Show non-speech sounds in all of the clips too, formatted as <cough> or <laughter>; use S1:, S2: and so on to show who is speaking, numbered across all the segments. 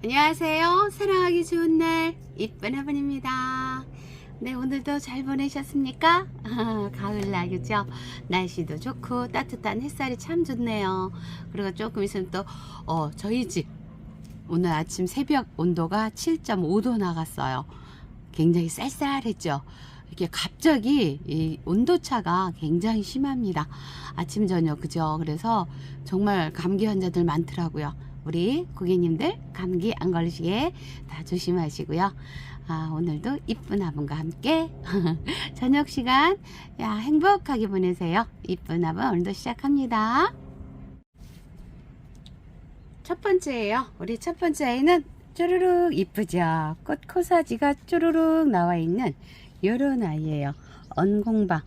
S1: 안녕하세요. 사랑하기 좋은 날 이쁜 화분입니다. 네 오늘도 잘 보내셨습니까? <laughs> 가을날 그죠? 날씨도 좋고 따뜻한 햇살이 참 좋네요. 그리고 조금 있으면 또 어, 저희 집 오늘 아침 새벽 온도가 7.5도 나갔어요. 굉장히 쌀쌀했죠. 이렇게 갑자기 이 온도차가 굉장히 심합니다. 아침 저녁 그죠? 그래서 정말 감기 환자들 많더라고요. 우리 고객님들 감기 안 걸리시게 다 조심하시고요. 아, 오늘도 이쁜 화분과 함께 <laughs> 저녁 시간 야, 행복하게 보내세요. 이쁜 화분 오늘도 시작합니다. 첫 번째예요. 우리 첫 번째 아이는 쪼르륵 이쁘죠. 꽃 코사지가 쪼르륵 나와 있는 요런 아이예요. 언공방.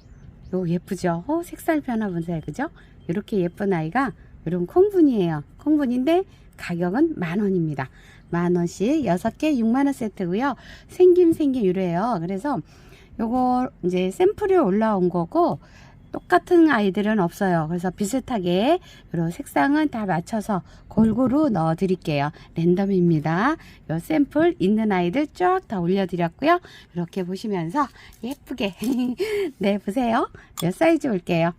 S1: 요 예쁘죠? 어, 색깔 변화 보세요. 그죠? 이렇게 예쁜 아이가 이런 콩분이에요. 콩분인데 가격은 만 원입니다. 만 원씩 여섯 개 6만 원 세트고요. 생김 생김 이래요. 그래서 요거 이제 샘플이 올라온 거고 똑같은 아이들은 없어요. 그래서 비슷하게 이런 색상은 다 맞춰서 골고루 넣어 드릴게요. 랜덤입니다. 요 샘플 있는 아이들 쫙 다 올려 드렸고요. 이렇게 보시면서 예쁘게 네 보세요. 요 사이즈 볼게요.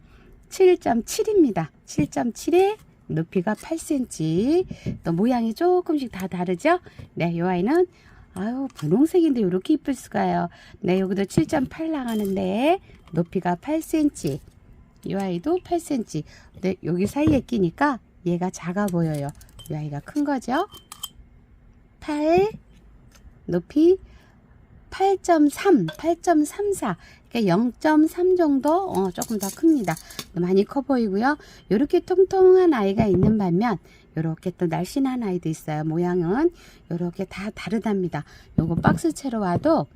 S1: 7.7입니다. 7.7에 높이가 8cm. 또 모양이 조금씩 다 다르죠? 네, 요 아이는 아유, 분홍색인데 이렇게 이쁠 수가요. 네, 여기도 7.8 나가는데 높이가 8cm. 이 아이도 8cm. 네, 여기 사이에 끼니까 얘가 작아 보여요. 이 아이가 큰 거죠? 8 높이 8.3, 8.34. 그러니까 0.3 정도 어, 조금 더 큽니다. 많이 커 보이고요. 이렇게 통통한 아이가 있는 반면 이렇게 또 날씬한 아이도 있어요. 모양은 이렇게 다 다르답니다. 요거 박스채로 와도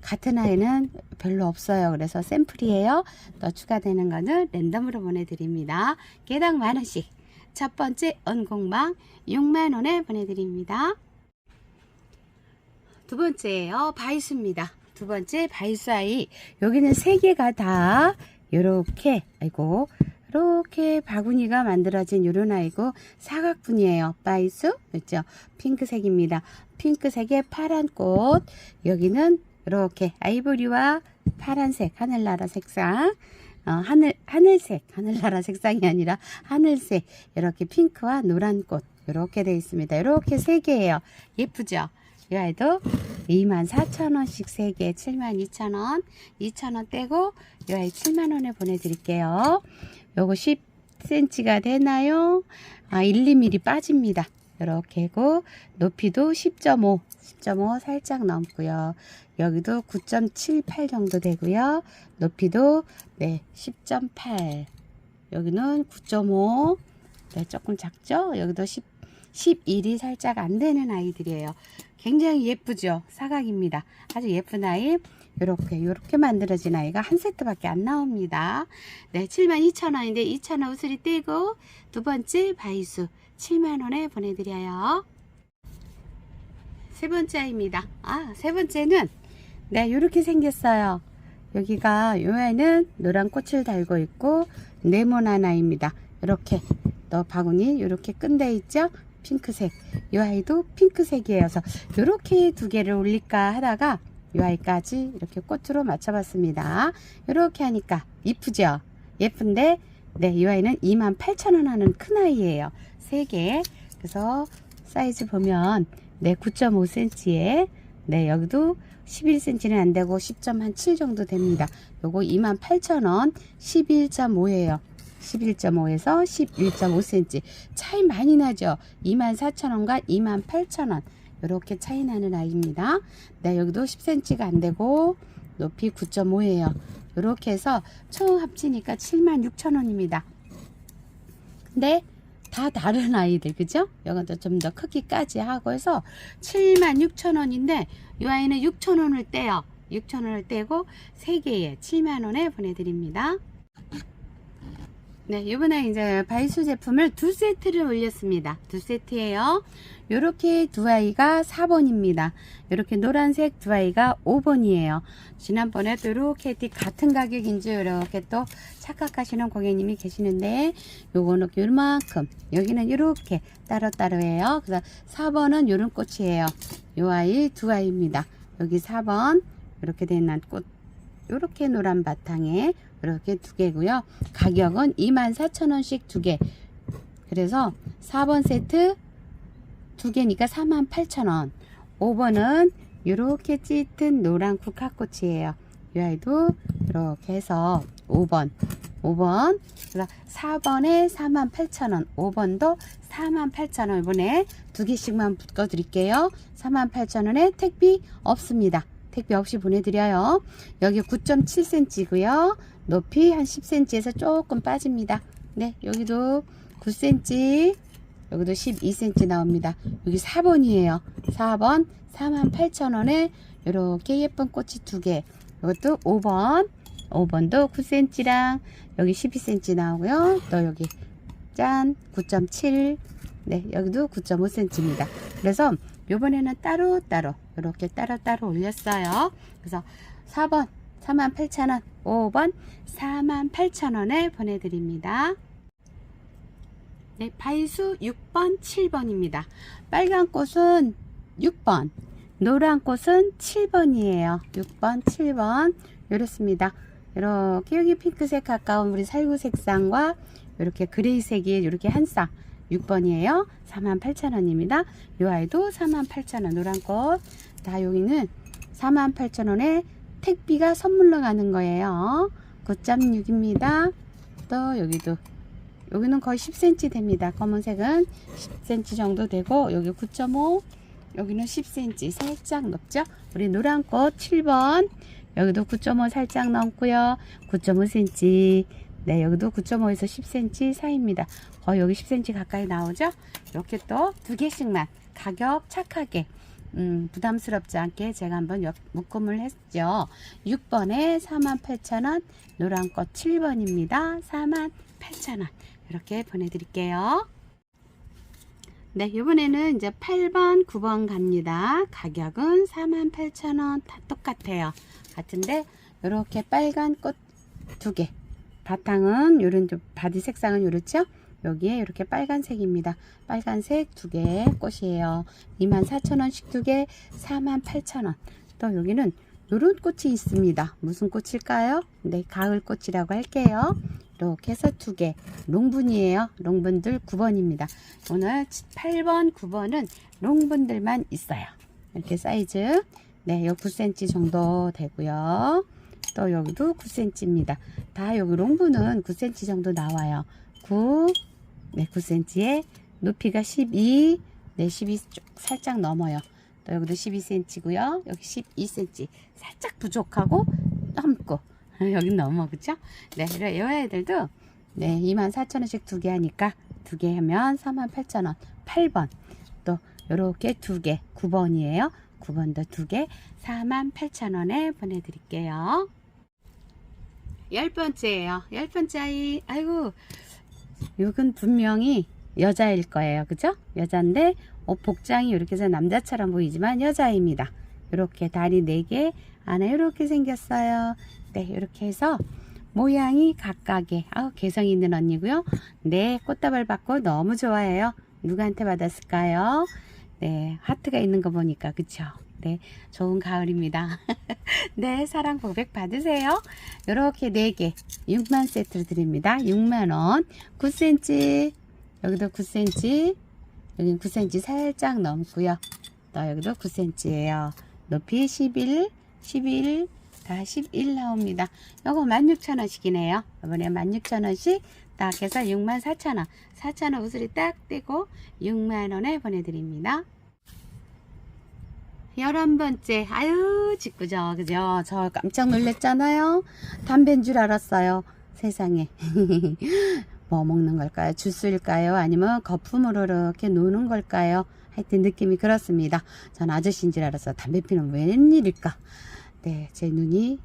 S1: 같은 아이는 별로 없어요. 그래서 샘플이에요. 또 추가되는 거는 랜덤으로 보내드립니다. 개당 만원씩. 첫 번째 언공방 6만원에 보내드립니다. 두 번째예요. 바이수입니다. 두 번째 바이수 아이. 여기는 세 개가 다 요렇게 아이고 이렇게 바구니가 만들어진 요런 아이고 사각분이에요. 바이수 그렇죠? 핑크색입니다. 핑크색에 파란 꽃. 여기는 이렇게 아이보리와 파란색 하늘나라 색상. 어, 하늘 하늘색 하늘나라 색상이 아니라 하늘색 이렇게 핑크와 노란 꽃 이렇게 되어 있습니다. 이렇게 세 개예요. 예쁘죠? 이 아이도 24,000원씩 3개 72,000원 2,000원 떼고 이 아이 7만원에 보내드릴게요 요거 10cm가 되나요? 아 1, 2mm 빠집니다 이렇게고 높이도 10.5 10.5 살짝 넘고요 여기도 9.78 정도 되고요 높이도 네10.8 여기는 9.5 네, 조금 작죠? 여기도 10, 11이 살짝 안 되는 아이들이에요. 굉장히 예쁘죠? 사각입니다. 아주 예쁜 아이. 요렇게, 요렇게 만들어진 아이가 한 세트밖에 안 나옵니다. 네, 72,000원인데 2,000원 우수리 떼고 두 번째 바이수 7만원에 보내드려요. 세 번째 아이입니다. 아, 세 번째는 네, 요렇게 생겼어요. 여기가 요 애는 노란 꽃을 달고 있고 네모난 아이입니다. 이렇게 또 바구니 이렇게 끈데 있죠? 핑크색. 이 아이도 핑크색이에요. 그래서 이렇게 두 개를 올릴까 하다가 이 아이까지 이렇게 꽃으로 맞춰봤습니다. 이렇게 하니까 이쁘죠? 예쁜데 네, 이 아이는 28,000원 하는 큰 아이예요. 세 개. 그래서 사이즈 보면 네, 9.5cm에 네, 여기도 11cm는 안 되고 10.7 정도 됩니다. 요거 28,000원 11.5예요. 11.5에서 11.5cm 차이 많이 나죠? 24,000원과 28,000원. 이렇게 차이 나는 아이입니다. 네 여기도 10cm가 안 되고 높이 9.5예요. 이렇게 해서 총 합치니까 76,000원입니다. 근데 다 다른 아이들 그죠? 이것도 좀 더 크기까지 하고 해서 76,000원인데 이 아이는 6,000원을 떼요. 6,000원을 떼고 3개에 7만원에 보내드립니다 네, 이번에 이제 바이수 제품을 두 세트를 올렸습니다. 두 세트예요. 요렇게 두 아이가 4번입니다. 요렇게 노란색 두 아이가 5번이에요. 지난번에 또 이렇게 같은 가격인지 이렇게 또 착각하시는 고객님이 계시는데 요거는 요만큼 여기는 이렇게 따로따로예요. 그래서 4번은 요런 꽃이에요. 요 아이 두 아이입니다. 여기 4번 이렇게 된 꽃 요렇게 노란 바탕에 이렇게 두 개고요. 가격은 24,000원씩 두 개. 그래서 4번 세트 두 개니까 48,000원. 5번은 이렇게 짙은 노란 국화꽃이에요. 이 아이도 이렇게 해서 5번. 5번. 그래서 4번에 48,000원. 5번도 48,000원. 이번에 두 개씩만 묶어 드릴게요. 48,000원에 택비 없습니다. 택배 없이 보내드려요. 여기 9.7cm고요. 높이 한 10cm에서 조금 빠집니다. 네, 여기도 9cm, 여기도 12cm 나옵니다. 여기 4번이에요. 4번 48,000원에 이렇게 예쁜 꽃이 두 개. 이것도 5번, 5번도 9cm랑 여기 12cm 나오고요. 또 여기 짠 9.7, 네, 여기도 9.5cm입니다. 그래서 요번에는 따로따로 이렇게 따로따로 올렸어요. 그래서 4번 48,000원, 5번 48,000원에 보내드립니다. 네, 바이수 6번, 7번입니다. 빨간 꽃은 6번, 노란 꽃은 7번이에요. 6번, 7번 이렇습니다. 이렇게 여기 핑크색 가까운 우리 살구 색상과 이렇게 그레이색이 이렇게 한 쌍. 6번이에요. 48,000원입니다. 이 아이도 48,000원 노란 꽃. 다 여기는 48,000원에 택비가 선물로 가는 거예요. 9.6입니다. 또 여기도 여기는 거의 10cm 됩니다. 검은색은 10cm 정도 되고 여기 9.5 여기는 10cm 살짝 높죠. 우리 노란 꽃 7번 여기도 9.5 살짝 넘고요. 9.5cm 네 여기도 9.5에서 10cm 사이입니다. 거의 여기 10cm 가까이 나오죠. 이렇게 또 두 개씩만 가격 착하게 음, 부담스럽지 않게 제가 한번 옆, 묶음을 했죠. 6번에 48,000원, 노란꽃 7번입니다. 48,000원. 이렇게 보내드릴게요. 네, 이번에는 이제 8번, 9번 갑니다. 가격은 48,000원 다 똑같아요. 같은데, 이렇게 빨간 꽃 두 개. 바탕은, 요런 좀 바디 색상은 요렇죠? 여기에 이렇게 빨간색입니다. 빨간색 두 개 꽃이에요. 24,000원씩 두 개, 48,000원. 또 여기는 요런 꽃이 있습니다. 무슨 꽃일까요? 네, 가을 꽃이라고 할게요. 이렇게 해서 두 개. 롱분이에요. 롱분들 9번입니다. 오늘 8번, 9번은 롱분들만 있어요. 이렇게 사이즈. 네, 요 9cm 정도 되고요. 또 여기도 9cm입니다. 다 여기 롱분은 9cm 정도 나와요. 9, 네, 9cm에 높이가 12, 네, 12 살짝 넘어요. 또 여기도 12cm고요. 여기 12cm 살짝 부족하고 넘고 <laughs> 여기 넘어 그쵸? 네, 이 애들도 네, 24,000원씩 두 개 하니까 두 개 하면 38,000원. 8번 또 요렇게 두 개 9번이에요. 9번도 두 개 48,000원에 보내드릴게요. 열 번째예요. 열 번째 아이. 아이고, 이건 분명히 여자일 거예요. 그죠? 여자인데 옷 복장이 이렇게 해서 남자처럼 보이지만 여자입니다. 이렇게 다리 4개 안에 이렇게 생겼어요. 네, 이렇게 해서 모양이 각각의 아우 개성 있는 언니고요. 네, 꽃다발 받고 너무 좋아해요. 누구한테 받았을까요? 네, 하트가 있는 거 보니까 그쵸? 네, 좋은 가을입니다. <laughs> 네, 사랑 고백 받으세요. 이렇게 4개 6만 세트를 드립니다. 6만원 9cm 여기도 9cm 여기 9cm 살짝 넘고요. 또 여기도 9cm예요. 높이 11, 11, 다 11 나옵니다. 요거 16,000원씩이네요. 이번에 16,000원씩 딱 해서 64,000원. 4,000원 우슬이 딱 떼고 6만원에 보내드립니다. 열한 번째, 아유, 짓궂죠, 그죠? 저 깜짝 놀랐잖아요. 담배인 줄 알았어요. 세상에. <laughs> 뭐 먹는 걸까요? 주스일까요? 아니면 거품으로 이렇게 노는 걸까요? 하여튼 느낌이 그렇습니다. 전 아저씨인 줄 알았어. 담배 피는 웬일일까? 네, 제 눈이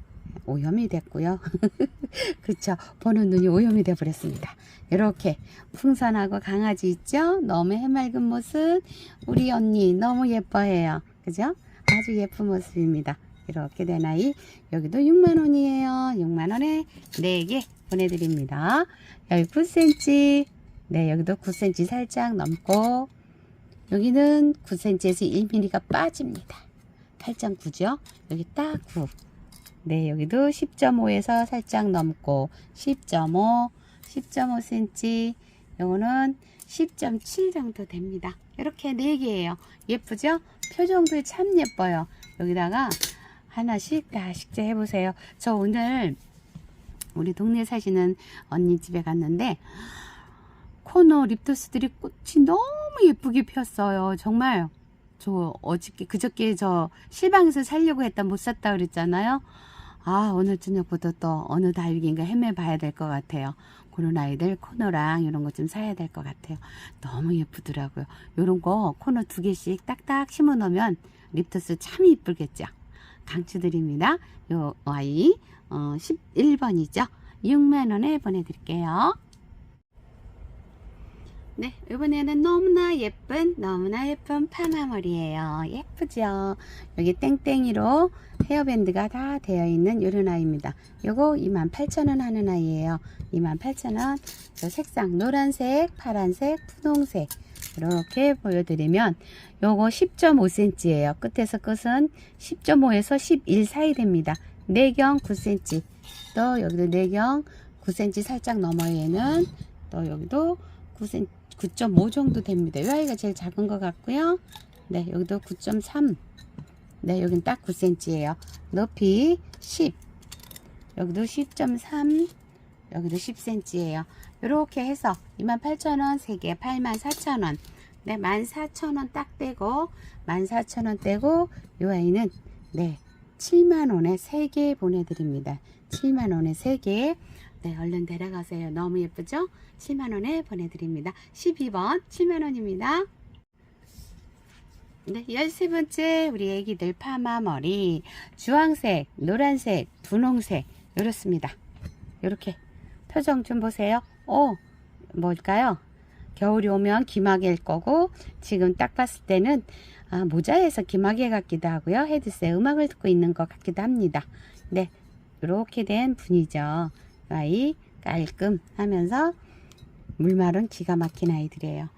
S1: 오염이 됐고요. <laughs> 그쵸. 보는 눈이 오염이 돼 버렸습니다. 이렇게 풍선하고 강아지 있죠? 너무 해맑은 모습. 우리 언니 너무 예뻐해요. 그죠? 아주 예쁜 모습입니다. 이렇게 된 아이 여기도 6만원이에요. 6만원에 4개 보내드립니다. 여기 9cm 네 여기도 9cm 살짝 넘고 여기는 9cm에서 1mm가 빠집니다. 8.9죠? 여기 딱 9. 네, 여기도 10.5에서 살짝 넘고 10.5, 10.5cm. 요거는 10.7 정도 됩니다. 이렇게 4개예요. 예쁘죠? 표정도 참 예뻐요. 여기다가 하나씩 다 식재 해 보세요. 저 오늘 우리 동네 사시는 언니 집에 갔는데 코너 립토스들이 꽃이 너무 예쁘게 폈어요. 정말 저 어저께 그저께 저 실방에서 살려고 했다 못 샀다 그랬잖아요. 아 오늘 저녁부터 또 어느 다육인가 헤매 봐야 될 것 같아요. 그런 아이들 코너랑 이런 거좀 사야 될 것 같아요. 너무 예쁘더라고요. 이런 거 코너 두 개씩 딱딱 심어 놓으면 립토스 참 이쁘겠죠. 강추드립니다. 요 아이 어, 11번이죠. 6만원에 보내드릴게요. 네, 이번에는 너무나 예쁜, 너무나 예쁜 파마머리예요. 예쁘죠? 여기 땡땡이로 헤어밴드가 다 되어 있는 이런 아이입니다. 요거 28,000원 하는 아이예요. 28,000원. 요 색상 노란색, 파란색, 분홍색 이렇게 보여드리면 요거 10.5cm예요. 끝에서 끝은 10.5에서 11 사이 됩니다. 내경 9cm. 또 여기도 내경 9cm 살짝 넘어 얘는 또 여기도 9cm 9.5 정도 됩니다. 이 아이가 제일 작은 것 같고요. 네, 여기도 9.3. 네, 여긴 딱 9cm예요. 높이 10. 여기도 10.3. 여기도 10cm예요. 이렇게 해서 28,000원 3개 84,000원. 네, 14,000원 딱 떼고 14,000원 떼고 이 아이는 네, 7만원에 3개 보내드립니다. 7만원에 3개. 네, 얼른 데려가세요. 너무 예쁘죠? 7만원에 보내드립니다. 12번 7만원입니다. 네, 13번째 우리 애기들 파마 머리 주황색, 노란색, 분홍색 이렇습니다. 이렇게 표정 좀 보세요. 오, 뭘까요? 겨울이 오면 기마개일 거고 지금 딱 봤을 때는 아, 모자에서 기마개 같기도 하고요. 헤드셋 음악을 듣고 있는 것 같기도 합니다. 네, 이렇게 된 분이죠. 아이 깔끔 하면서 물말은 기가 막힌 아이들이에요.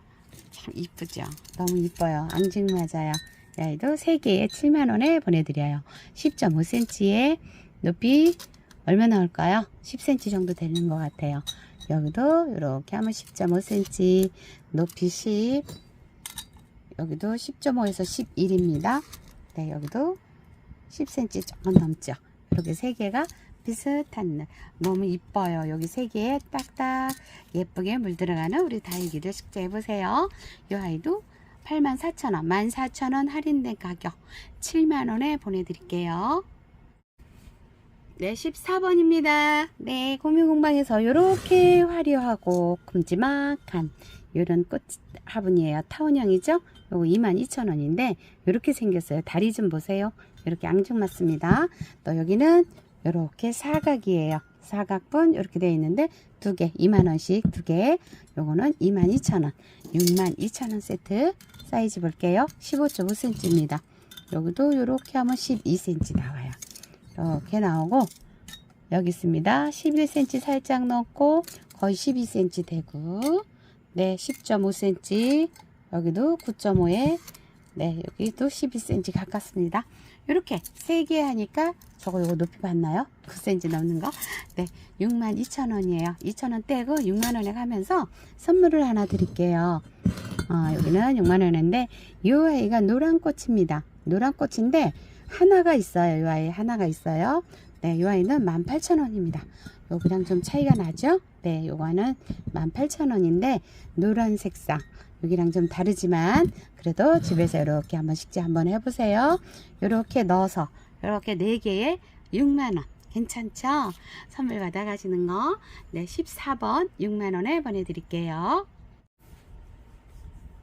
S1: 참 이쁘죠. 너무 이뻐요. 앙증맞아요. 이 아이도 3개에 7만원에 보내드려요. 10.5cm에 높이 얼마 나올까요? 10cm 정도 되는 것 같아요. 여기도 이렇게 하면 10.5cm 높이 10 여기도 10.5에서 11입니다. 네, 여기도 10cm 조금 넘죠. 이렇게 세 개가 비슷한 날. 너무 이뻐요. 여기 세 개에 딱딱 예쁘게 물들어가는 우리 다육이들 식재해 보세요. 이 아이도 84,000원, 14,000원 할인된 가격 7만원에 보내드릴게요. 네, 14번입니다. 네, 고민공방에서 이렇게 화려하고 큼지막한 이런 꽃 화분이에요. 타원형이죠? 요거 22,000원인데 이렇게 생겼어요. 다리 좀 보세요. 이렇게 앙증맞습니다. 또 여기는 이렇게 사각이에요. 사각분 이렇게 되어 있는데 두 개 2만원씩 두 개. 요거는 22,000원. 62,000원 세트 사이즈 볼게요. 15.5cm입니다. 여기도 이렇게 하면 12cm 나와요. 이렇게 나오고 여기 있습니다. 11cm 살짝 넣고 거의 12cm 되고 네 10.5cm 여기도 9.5에 네 여기도 12cm 가깝습니다. 이렇게 세 개 하니까 저거 이거 높이 봤나요? 9cm 넘는 거? 네 62,000원이에요. 2,000원 떼고 6만원에 가면서 선물을 하나 드릴게요. 어, 여기는 6만원인데 이 아이가 노란 꽃입니다. 노란 꽃인데 하나가 있어요. 이 아이 하나가 있어요. 네, 이 아이는 18,000원입니다. 여기랑 좀 차이가 나죠? 네, 요거는 18,000원인데 노란 색상 여기랑 좀 다르지만 그래도 집에서 이렇게 한번 식재 한번 해보세요. 이렇게 넣어서 이렇게 4개에 6만원 괜찮죠? 선물 받아가시는 거 네, 14번 6만원에 보내드릴게요.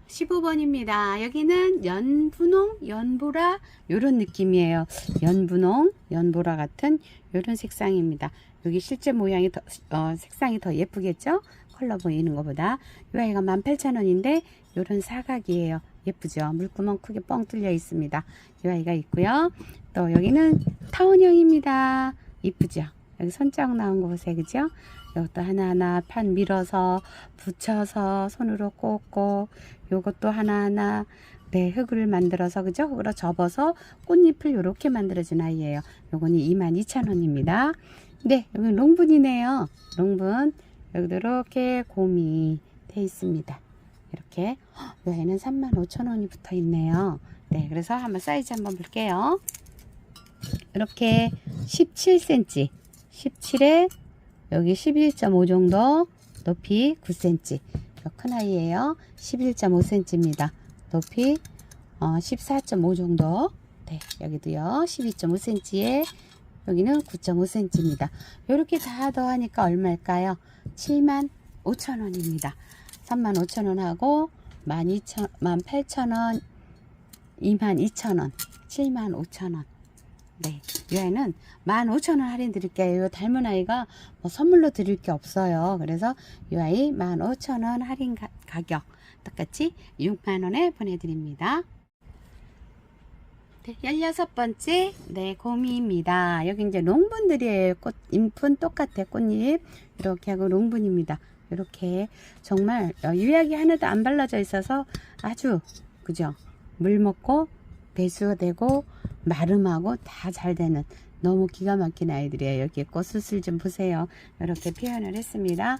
S1: 15번입니다. 여기는 연분홍, 연보라 요런 느낌이에요. 연분홍, 연보라 같은 요런 색상입니다. 여기 실제 모양이 더, 어, 색상이 더 예쁘겠죠? 컬러 보이는 것보다. 이 아이가 18,000원인데 요런 사각이에요. 예쁘죠? 물구멍 크게 뻥 뚫려 있습니다. 이 아이가 있고요. 또 여기는 타원형입니다. 이쁘죠? 여기 손자국 나온 거 보세요. 그죠? 이것도 하나하나 판 밀어서 붙여서 손으로 꽂고 요것도 하나하나 네, 흙을 만들어서 그죠? 흙으로 접어서 꽃잎을 이렇게 만들어준 아이예요. 요거는 22,000원입니다. 네, 여기 롱분이네요. 롱분. 여기도 이렇게 곰이 돼 있습니다. 이렇게 헉, 요 애는 35,000원이 붙어 있네요. 네, 그래서 한번 사이즈 한번 볼게요. 이렇게 17cm, 17에 여기 11.5 정도, 높이 9cm. 큰 아이예요. 11.5cm입니다. 높이 어, 14.5 정도. 네, 여기도요. 12.5cm에 여기는 9.5cm입니다. 이렇게 다 더하니까 얼마일까요? 7만 5천 원입니다. 3만 5천 원하고 12,000, 18,000원, 2만 2천 원, 7만 5천 원. 네, 이 아이는 15,000원 할인 드릴게요. 이 닮은 아이가 뭐 선물로 드릴 게 없어요. 그래서 이 아이 15,000원 할인 가, 가격 똑같이 6만원에 보내드립니다. 네, 16번째, 네, 곰이입니다. 여기 이제 롱분들이에요. 꽃, 잎은 똑같아. 꽃잎. 이렇게 하고 롱분입니다. 이렇게 정말 어, 유약이 하나도 안 발라져 있어서 아주, 그죠? 물 먹고 배수가 되고 마름하고 다 잘 되는 너무 기가 막힌 아이들이에요. 여기 꽃수술 좀 보세요. 이렇게 표현을 했습니다.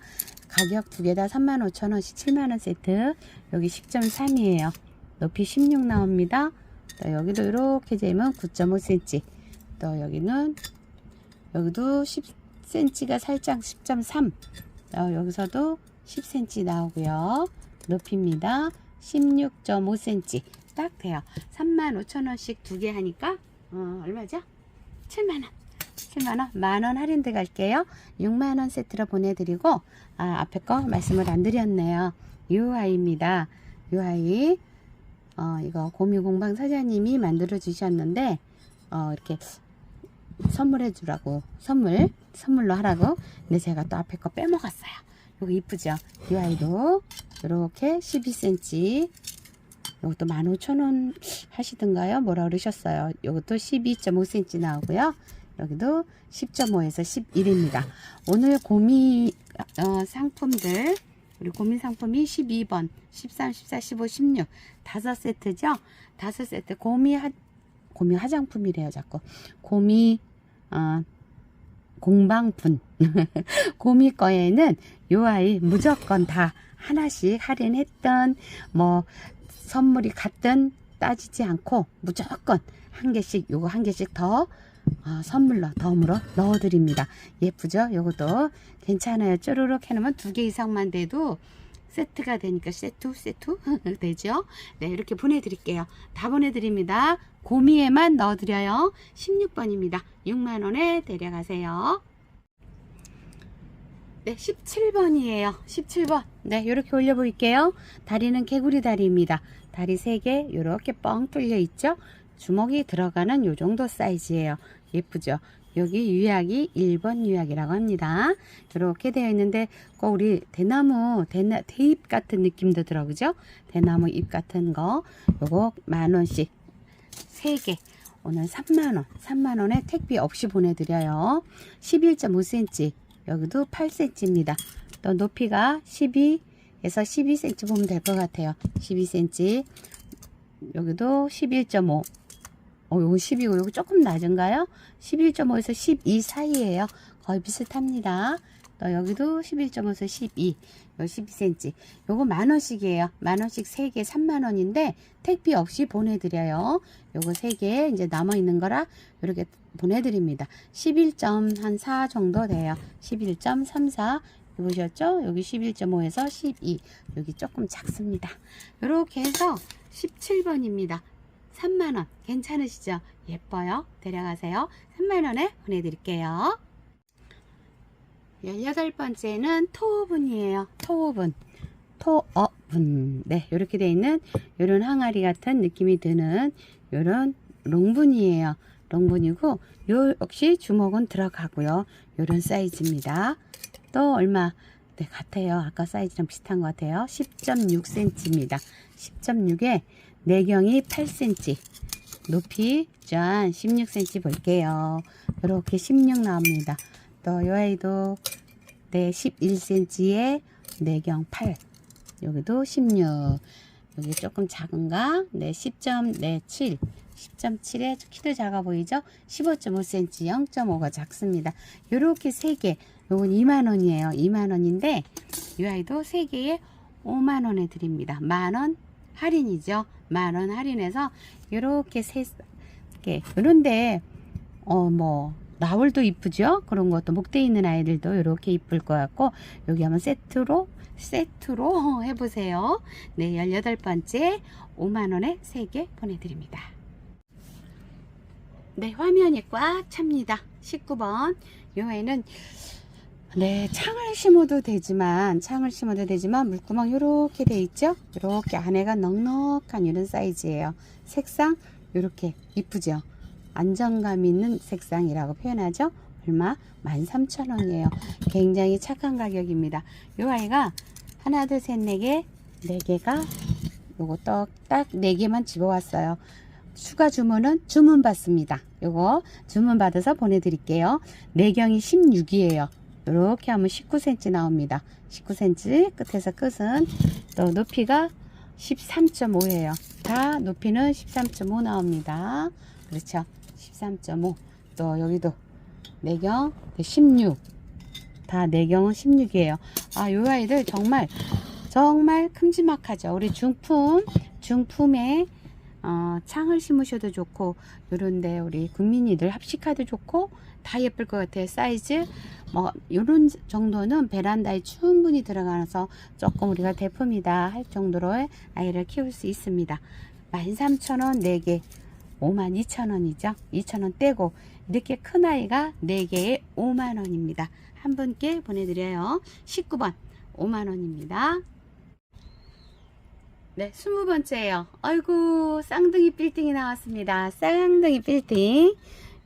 S1: 가격 두 개 다 35,000원씩 7만원 세트. 여기 10.3이에요. 높이 16 나옵니다. 또 여기도 이렇게 재면 9.5cm. 또 여기는 여기도 10cm가 살짝 10.3. 어, 여기서도 10cm 나오고요. 높이입니다. 16.5cm. 딱 돼요. 35,000원씩 두 개 하니까 어, 얼마죠? 7만원. 7만원. 만원 할인 들어갈게요. 6만원 세트로 보내드리고 아, 앞에 거 말씀을 안 드렸네요. 유아이입니다. 유아이 어, 이거 고미공방 사장님이 만들어 주셨는데 어, 이렇게 선물해 주라고 선물 선물로 하라고 근데 제가 또 앞에 거 빼먹었어요. 이거 이쁘죠? 이 아이도 이렇게 12cm 이것도 15,000원 하시던가요? 뭐라 그러셨어요? 이것도 12.5cm 나오고요. 여기도 10.5에서 11입니다. 오늘 고미 어, 상품들 우리 고민 상품이 12번, 13, 14, 15, 16 다섯 세트죠. 다섯 세트 고미 하 고미 화장품이래요, 자꾸. 고미 어, 공방분 <laughs> 고미 거에는 요 아이 무조건 다 하나씩 할인했던 뭐 선물이 같든 따지지 않고 무조건 한 개씩 요거 한 개씩 더 어, 선물로 덤으로 넣어드립니다. 예쁘죠? 요것도 괜찮아요. 쪼르륵 해놓으면 두 개 이상만 돼도 세트가 되니까 세트 세트 <laughs> 되죠? 네 이렇게 보내드릴게요. 다 보내드립니다. 고미에만 넣어드려요. 16번입니다. 6만원에 데려가세요. 네, 17번이에요. 17번. 네, 이렇게 올려볼게요. 다리는 개구리 다리입니다. 다리 3개, 이렇게 뻥 뚫려 있죠? 주먹이 들어가는 요 정도 사이즈예요. 예쁘죠? 여기 유약이 1번 유약이라고 합니다. 이렇게 되어 있는데 꼭 우리 대나무 대나, 대잎 같은 느낌도 들어 그죠? 대나무 잎 같은 거 요거 만 원씩 3개. 오늘 3만원. 3만원에 택비 없이 보내드려요. 11.5cm 여기도 8cm입니다. 또 높이가 12에서 12cm 보면 될 것 같아요. 12cm 여기도 11.5 어, 요거 12고 요거 조금 낮은가요? 11.5에서 12 사이에요. 거의 비슷합니다. 또 여기도 11.5에서 12, 요 12cm. 요거 만 원씩이에요. 만 원씩 3개 3만 원인데 택비 없이 보내드려요. 요거 3개 이제 남아 있는 거라 이렇게 보내드립니다. 11.4 정도 돼요. 11.34 보셨죠? 여기 11.5에서 12 여기 조금 작습니다. 이렇게 해서 17번입니다. 3만원 괜찮으시죠? 예뻐요. 데려가세요. 3만원에 보내드릴게요. 18번째는 토오분이에요. 토오분. 토, 어, 분. 네, 이렇게 돼 있는 요런 항아리 같은 느낌이 드는 요런 롱분이에요. 롱분이고 요 역시 주먹은 들어가고요. 요런 사이즈입니다. 또 얼마 네, 같아요. 아까 사이즈랑 비슷한 것 같아요. 10.6cm입니다. 10.6에 내경이 8cm. 높이 짠 16cm 볼게요. 이렇게 16 나옵니다. 또 요 아이도 네 11cm에 내경 8. 여기도 16. 여기 조금 작은가? 네 10.7. 10.7에 키도 작아 보이죠? 15.5cm, 0.5가 작습니다. 요렇게 3개. 요건 2만원이에요. 2만원인데, 이 아이도 3개에 5만원에 드립니다. 만원 할인이죠. 만원 할인해서 요렇게 3개. 요런데, 어, 뭐, 나홀도 이쁘죠? 그런 것도 목대 있는 아이들도 이렇게 이쁠 것 같고, 여기 한번 세트로, 세트로 <laughs> 해보세요. 네, 18번째 5만원에 3개 보내드립니다. 네, 화면이 꽉 찹니다. 19번. 요 애는 네, 창을 심어도 되지만 창을 심어도 되지만 물구멍 요렇게 돼 있죠? 요렇게 안에가 넉넉한 이런 사이즈예요. 색상 요렇게 이쁘죠? 안정감 있는 색상이라고 표현하죠? 얼마? 13,000원이에요. 굉장히 착한 가격입니다. 요 아이가 하나, 둘, 셋, 네 개, 네 개가 요거 딱딱 네 개만 집어왔어요. 추가 주문은 주문 받습니다. 요거 주문 받아서 보내드릴게요. 내경이 16이에요. 이렇게 하면 19cm 나옵니다. 19cm 끝에서 끝은 또 높이가 13.5예요. 다 높이는 13.5 나옵니다. 그렇죠. 13.5. 또 여기도 내경 16. 다 내경은 16이에요. 아, 요 아이들 정말 정말 큼지막하죠. 우리 중품 중품에 어, 창을 심으셔도 좋고 요런데 우리 국민이들 합식하도 좋고 다 예쁠 것 같아요. 사이즈 뭐 요런 정도는 베란다에 충분히 들어가서 조금 우리가 대품이다 할 정도로의 아이를 키울 수 있습니다. 13,000원 4개 52,000원이죠. 2,000원 떼고 이렇게 큰 아이가 4개에 5만원입니다. 한 분께 보내드려요. 19번 5만원입니다. 네, 스무 번째예요. 아이고, 쌍둥이 빌딩이 나왔습니다. 쌍둥이 빌딩.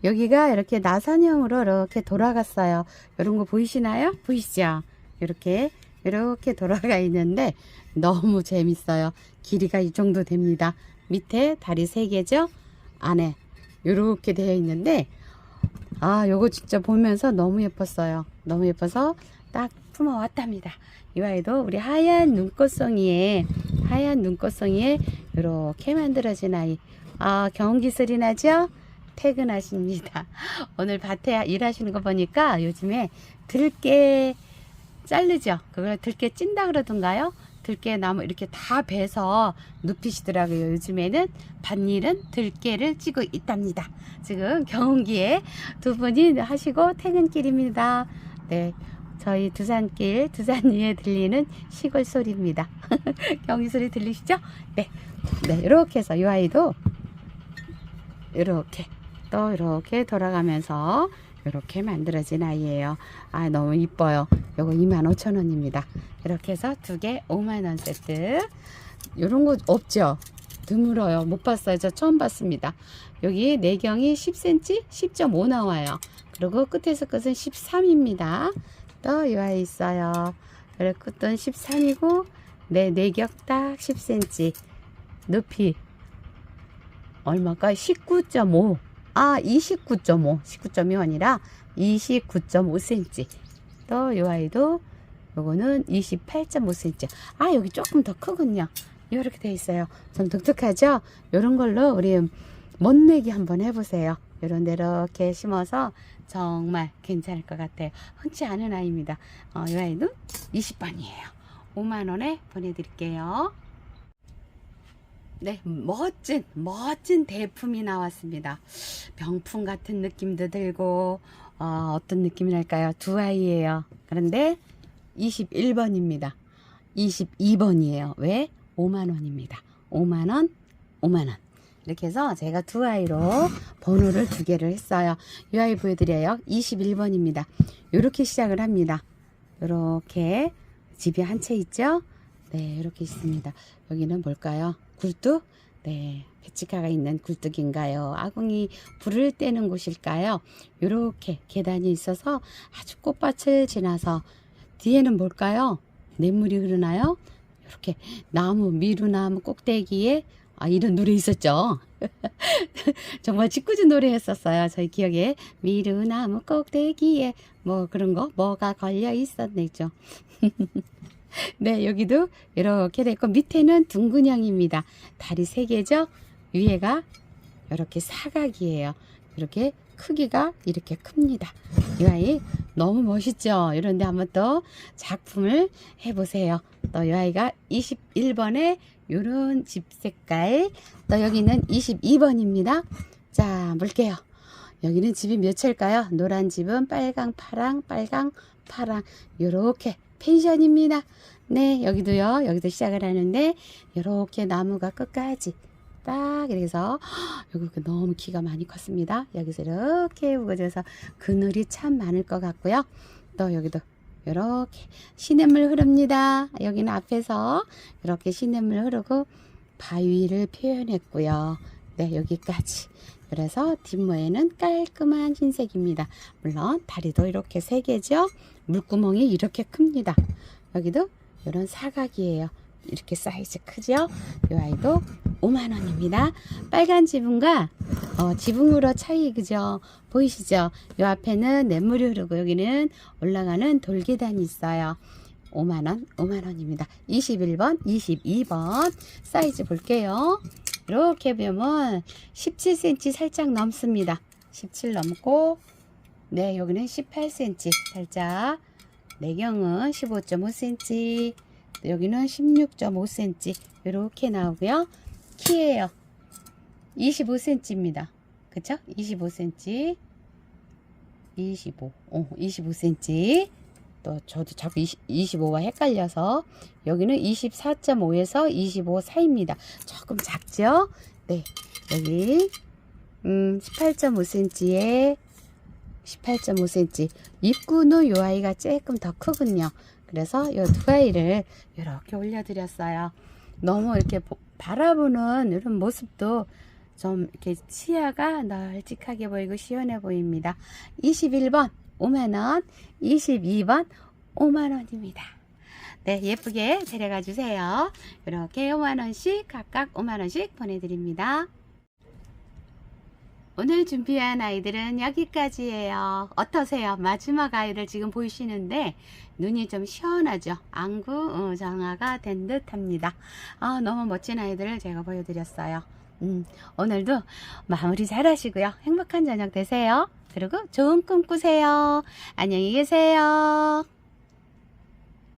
S1: 여기가 이렇게 나선형으로 이렇게 돌아갔어요. 이런 거 보이시나요? 보이시죠? 이렇게, 이렇게 돌아가 있는데 너무 재밌어요. 길이가 이 정도 됩니다. 밑에 다리 세 개죠? 안에 이렇게 되어 있는데 아, 요거 진짜 보면서 너무 예뻤어요. 너무 예뻐서 딱 품어왔답니다. 이 아이도 우리 하얀 눈꽃송이에 하얀 눈꽃송이에 이렇게 만들어진 아이. 아, 경기슬이 나죠? 퇴근하십니다. <laughs> 오늘 밭에 일하시는 거 보니까 요즘에 들깨 자르죠? 그걸 들깨 찐다 그러던가요? 들깨 나무 이렇게 다 베서 눕히시더라고요. 요즘에는 밭일은 들깨를 찌고 있답니다. 지금 경운기에 두 분이 하시고 퇴근길입니다. 네. 저희 두산길, 두산 위에 들리는 시골 소리입니다. <laughs> 경기 소리 들리시죠? 네. 네, 이렇게 해서 이 아이도 이렇게 또 이렇게 돌아가면서 이렇게 만들어진 아이예요. 아, 너무 이뻐요. 요거 25,000원입니다. 이렇게 해서 두 개 5만원 세트. 요런 거 없죠? 드물어요. 못 봤어요. 저 처음 봤습니다. 여기 내경이 10cm, 10.5 나와요. 그리고 끝에서 끝은 13입니다. 또 이 아이 있어요. 그리고 끝은 13이고 내 내격 딱 10cm. 높이 얼마까? 19.5. 아, 29.5. 19.2 아니라 29.5cm. 또이 아이도 요거는 28.5cm. 아, 여기 조금 더 크군요. 이렇게 돼 있어요. 좀 독특하죠? 요런 걸로 우리 멋내기 한번 해보세요. 요런 데 이렇게 심어서 정말 괜찮을 것 같아요. 흔치 않은 아이입니다. 어, 이 아이는 20번이에요. 5만원에 보내드릴게요. 네, 멋진, 멋진 대품이 나왔습니다. 명품 같은 느낌도 들고, 어, 어떤 느낌이 날까요? 두 아이예요. 그런데 21번입니다. 22번이에요. 왜? 5만원입니다. 5만원, 5만원. 이렇게 해서 제가 두 아이로 번호를 두 개를 했어요. 이 아이 보여드려요. 21번입니다. 이렇게 시작을 합니다. 이렇게 집이 한 채 있죠? 네, 이렇게 있습니다. 여기는 뭘까요? 굴뚝? 네, 배치카가 있는 굴뚝인가요? 아궁이 불을 떼는 곳일까요? 이렇게 계단이 있어서 아주 꽃밭을 지나서 뒤에는 뭘까요? 냇물이 흐르나요? 이렇게 나무, 미루나무 꼭대기에 아, 이런 노래 있었죠. <laughs> 정말 짓궂은 노래 했었어요. 저희 기억에. 미루나무 꼭대기에 뭐 그런 거, 뭐가 걸려 있었네죠. <laughs> 네, 여기도 이렇게 됐고, 밑에는 둥근형입니다. 다리 세 개죠? 위에가 이렇게 사각이에요. 이렇게 크기가 이렇게 큽니다. 이 아이 너무 멋있죠? 이런데 한번 또 작품을 해보세요. 또 이 아이가 21번에 요런 집 색깔, 또 여기는 22번입니다. 자, 볼게요. 여기는 집이 몇 채일까요? 노란 집은 빨강, 파랑, 빨강, 파랑, 요렇게 펜션입니다. 네, 여기도요. 여기도 시작을 하는데 요렇게 나무가 끝까지 딱 이래서 여기 너무 키가 많이 컸습니다. 여기서 이렇게 우거져서 그늘이 참 많을 것 같고요. 또 여기도 이렇게 시냇물 흐릅니다. 여기는 앞에서 이렇게 시냇물 흐르고 바위를 표현했고요. 네, 여기까지. 그래서 뒷모에는 깔끔한 흰색입니다. 물론 다리도 이렇게 세 개죠. 물구멍이 이렇게 큽니다. 여기도 이런 사각이에요. 이렇게 사이즈 크죠? 이 아이도 5만 원입니다. 빨간 지붕과 어, 지붕으로 차이 그죠? 보이시죠? 이 앞에는 냇물이 흐르고 여기는 올라가는 돌계단이 있어요. 5만 원, 5만 원입니다. 21번, 22번 사이즈 볼게요. 이렇게 보면 17cm 살짝 넘습니다. 17 넘고 네 여기는 18cm 살짝 내경은 15.5cm 여기는 16.5cm 이렇게 나오고요. 키예요. 25cm입니다. 그쵸? 25cm 25 어, 25cm 또 저도 자꾸 20, 25와 헷갈려서 여기는 24.5에서 25 사이입니다. 조금 작죠? 네 여기 음, 18.5cm에 18.5cm 입구는 요 아이가 조금 더 크군요. 그래서 요두 가위를 이렇게 올려드렸어요. 너무 이렇게 보- 바라보는 이런 모습도 좀 이렇게 시야가 널찍하게 보이고 시원해 보입니다. 21번 5만원, 22번 5만원입니다. 네, 예쁘게 데려가 주세요. 이렇게 5만원씩 각각 5만원씩 보내드립니다. 오늘 준비한 아이들은 여기까지예요. 어떠세요? 마지막 아이를 지금 보이시는데 눈이 좀 시원하죠? 안구 어, 정화가 된 듯합니다. 아, 너무 멋진 아이들을 제가 보여드렸어요. 음, 오늘도 마무리 잘 하시고요. 행복한 저녁 되세요. 그리고 좋은 꿈 꾸세요. 안녕히 계세요.